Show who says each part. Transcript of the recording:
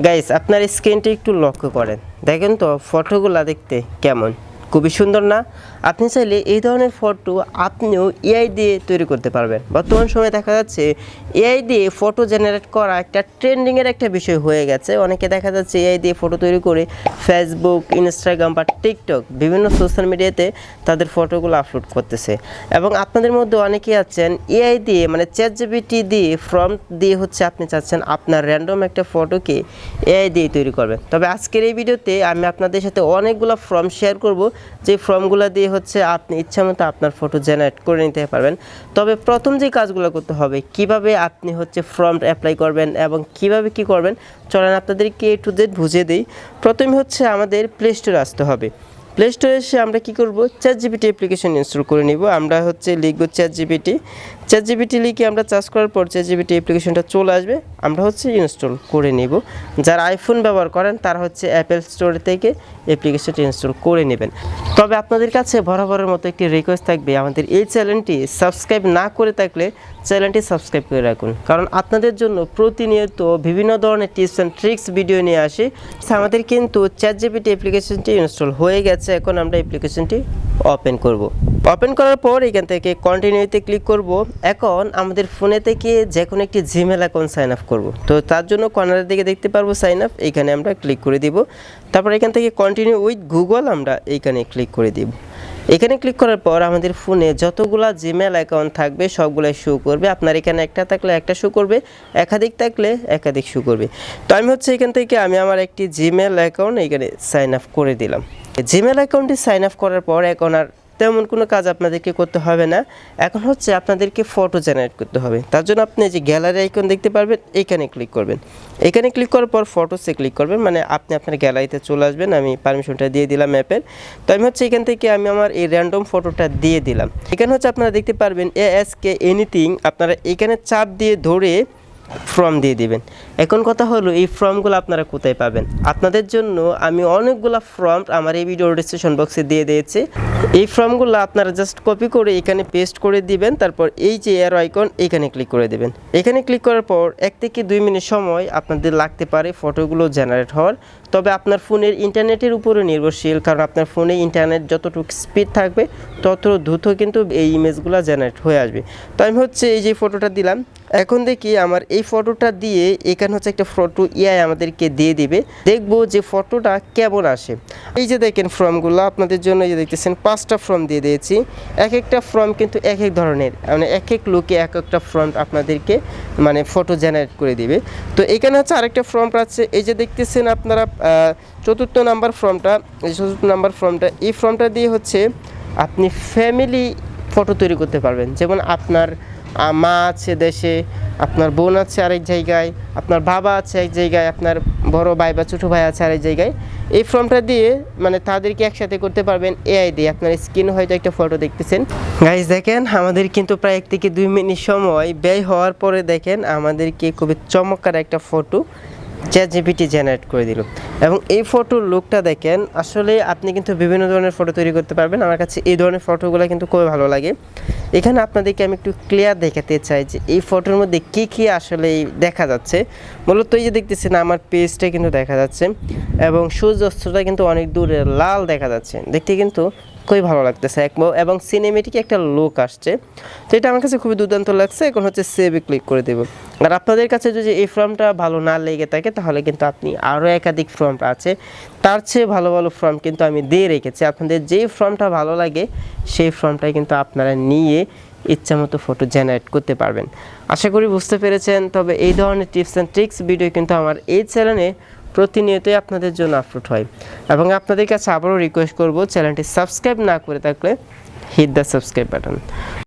Speaker 1: Guys আপনার স্ক্রিনটি একটু লক্ষ্য করেন। দেখেন তো ফটোগুলা দেখতে কেমন? খুবই সুন্দর না? আপনি চাইলে এই ধরনের ফটো আপনিও এআই দিয়ে তৈরি করতে পারবেন। বর্তমান সময়ে দেখা যাচ্ছে এআই দিয়ে ফটো জেনারেট করা একটা ট্রেন্ডিংয়ের একটা বিষয় হয়ে গেছে। অনেকে দেখা যাচ্ছে এআই দিয়ে ফটো তৈরি করে ফেসবুক ইনস্টাগ্রাম বা টিকটক বিভিন্ন সোশ্যাল মিডিয়াতে তাদের ফটোগুলো আপলোড করতেছে। এবং আপনাদের মধ্যে অনেকেই আছেন এআই দিয়ে মানে চ্যাট জিপিটি দিয়ে ফর্ম দিয়ে হচ্ছে আপনি চাচ্ছেন আপনার র্যান্ডম একটা ফটোকে এআই দিয়ে তৈরি করবেন। তবে আজকের এই ভিডিওতে আমি আপনাদের সাথে অনেকগুলো ফর্ম শেয়ার করব। যে ফর্মগুলো দিয়ে হচ্ছে আপনি ইচ্ছামতো আপনার ফটো জেনারেট করে নিতে পারবেন। তবে প্রথম যে কাজগুলো করতে হবে, কীভাবে আপনি হচ্ছে ফর্ম অ্যাপ্লাই করবেন এবং কীভাবে কি করবেন, চলেন আপনাদেরকে এ টু জেড বুঝিয়ে দিই। প্রথমে হচ্ছে আমাদের প্লে স্টোরে আসতে হবে। প্লে স্টোরে এসে আমরা কি করব? চ্যাট জিপিটি অ্যাপ্লিকেশন ইনস্টল করে নিব। আমরা হচ্ছে লিখব চ্যাট জিপিটি চ্যাট জিবিটি লিখে আমরা চার্জ করার পর চ্যাট জিপিটি অ্যাপ্লিকেশনটা চলে আসবে। আমরা হচ্ছে ইনস্টল করে নেব। যারা আইফোন ব্যবহার করেন, তারা হচ্ছে অ্যাপেল স্টোর থেকে অ্যাপ্লিকেশনটি ইনস্টল করে নেবেন। তবে আপনাদের কাছে বরাবরের মতো একটি রিকোয়েস্ট থাকবে, আমাদের এই চ্যানেলটি সাবস্ক্রাইব না করে থাকলে চ্যানেলটি সাবস্ক্রাইব করে রাখুন। কারণ আপনাদের জন্য প্রতিনিয়ত বিভিন্ন ধরনের টিপস অ্যান্ড ট্রিক্স ভিডিও নিয়ে আসি। আমাদের কিন্তু চ্যাট জিপিটি অ্যাপ্লিকেশনটি ইনস্টল হয়ে গেছে। এখন আমরা অ্যাপ্লিকেশনটি ওপেন করব। ওপেন করার পর এখান থেকে কন্টিনিউতে ক্লিক করব। এখন আমাদের ফোনে থেকে যে কোনো একটি জিমেল অ্যাকাউন্ট সাইন আপ করব। তো তার জন্য কর্নারের দিকে দেখতে পারব সাইন আপ এখানে আমরা ক্লিক করে দিব। তারপর এখান থেকে কন্টিনিউ উইথ গুগল আমরা এইখানে ক্লিক করে দিব। এখানে ক্লিক করার পর আমাদের ফোনে যতগুলা জিমেল অ্যাকাউন্ট থাকবে সবগুলাই শো করবে। আপনার এখানে একটা থাকলে একটা শো করবে, একাধিক থাকলে একাধিক শো করবে। তো আমি হচ্ছে এখান থেকে আমি আমার একটি জিমেল অ্যাকাউন্ট এখানে সাইন আপ করে দিলাম। জিমেল অ্যাকাউন্টে সাইন আপ করার পর এখন আর তেমন কোনো কাজ আপনাদেরকে করতে হবে না। এখন হচ্ছে আপনাদেরকে ফটো জেনারেট করতে হবে। তার জন্য আপনি যে গ্যালারি আইকন দেখতে পারবেন, এখানে ক্লিক করবেন। এখানে ক্লিক করার পর ফটোসে ক্লিক করবেন মানে আপনি আপনার গ্যালারিতে চলে আসবেন। আমি পারমিশনটা দিয়ে দিলাম অ্যাপের তো আমি হচ্ছে এখান থেকে আমি আমার এই র্যান্ডম ফটোটা দিয়ে দিলাম। এখানে হচ্ছে আপনারা দেখতে পারবেন এ এস কে এনিথিং আপনারা এখানে চাপ দিয়ে ধরে ফর্ম দিয়ে দিবেন। এখন কথা হলো, এই ফর্মগুলো আপনারা কোথায় পাবেন? আপনাদের জন্য আমি অনেকগুলো ফর্ম আমার এই ভিডিও ডিসক্রিপশন বক্সে দিয়ে দিয়েছি। এই ফর্মগুলো আপনারা জাস্ট কপি করে এখানে পেস্ট করে দিবেন, তারপর এই যে এয়ার আইকন এখানে ক্লিক করে দেবেন। এখানে ক্লিক করার পর এক থেকে দুই মিনিট সময় আপনাদের লাগতে পারে ফটোগুলো জেনারেট হওয়ার। তবে আপনার ফোনের ইন্টারনেটের উপরে নির্ভরশীল, কারণ আপনার ফোনে ইন্টারনেট যতটুকু স্পিড থাকবে, তত দ্রুত কিন্তু এই ইমেজগুলো জেনারেট হয়ে আসবে। তো আমি হচ্ছে এই যে ফটোটা দিলাম এখন দেখি আমার এই ফটোটা দিয়ে এখানে হচ্ছে একটা ফটো ইআই আমাদেরকে দিয়ে দিবে। দেখব যে ফটোটা কেমন আসে। এই যে দেখেন ফর্মগুলো আপনাদের জন্য যে দেখতেছেন, পাঁচটা ফর্ম দিয়ে দিয়েছি। এক একটা ফর্ম কিন্তু এক এক ধরনের মানে এক এক লোকে এক একটা ফর্ম আপনাদেরকে মানে ফটো জেনারেট করে দিবে। তো এখানে হচ্ছে আরেকটা ফর্ম আছে, এই যে দেখতেছেন আপনারা চতুর্থ নাম্বার ফর্মটা এই চতুর্থ নাম্বার ফর্মটা এই ফর্মটা দিয়ে হচ্ছে আপনি ফ্যামিলি ফটো তৈরি করতে পারবেন। যেমন আপনার মা আছে দেশে, আপনার বোন আছে আরেক জায়গায়, আপনার বাবা আছে এক জায়গায়, আপনার বড় ভাই বা ছোটো ভাই আছে আরেক জায়গায়। এই ফর্মটা দিয়ে মানে তাদেরকে একসাথে করতে পারবেন এআই দিয়ে। আপনার স্ক্রিন হয়তো একটা ফটো দেখতেছেন। গাইজ দেখেন, আমাদের কিন্তু প্রায় এক থেকে দুই মিনিট সময়। ব্যয় হওয়ার পরে দেখেন, আমাদেরকে খুবই চমৎকার একটা ফটো চ্যাট জিপিটি জেনারেট করে দিল। এবং এই ফটোর লুকটা দেখেন, আসলে আপনি কিন্তু বিভিন্ন ধরনের ফটো তৈরি করতে পারবেন। আমার কাছে এই ধরনের ফটোগুলো কিন্তু খুবই ভালো লাগে। এখানে আপনাদেরকে আমি একটু ক্লিয়ার দেখাতে চাই যে এই ফটোর মধ্যে কী কী আসলে দেখা যাচ্ছে। মূলত এই যে দেখতেছেন, আমার পেজটা কিন্তু দেখা যাচ্ছে এবং সূর্যাস্তটা কিন্তু অনেক দূরে, লাল দেখা যাচ্ছে। দেখতে কিন্তু খুবই ভালো লাগতেছে। এক এবং সিনেমেটিক একটা লুক আসছে। তো এটা আমার কাছে খুবই দুর্দান্ত লাগছে। এখন হচ্ছে সেভে ক্লিক করে দেবো। আর আপনাদের কাছে যদি এই ফর্মটা ভালো না লেগে থাকে, তাহলে কিন্তু আপনি আরও একাধিক ফর্ম আছে। তার চেয়ে ভালো ভালো ফর্ম কিন্তু আমি দিয়ে রেখেছি। আপনাদের যেই ফর্মটা ভালো লাগে, সেই ফর্মটাই কিন্তু আপনারা নিয়ে ইচ্ছা মতো ফটো জেনারেট করতে পারবেন। আশা করি বুঝতে পেরেছেন। তবে এই ধরনের টিপস অ্যান্ড ট্রিক্স ভিডিও কিন্তু আমার এই চ্যানেলে প্রতিনিয়তই আপনাদের জন্য আপলোড হয়। এবং আপনাদের কাছে আবারও রিকোয়েস্ট করব, চ্যানেলটি সাবস্ক্রাইব না করে থাকলে হিট দ্য সাবস্ক্রাইব বাটন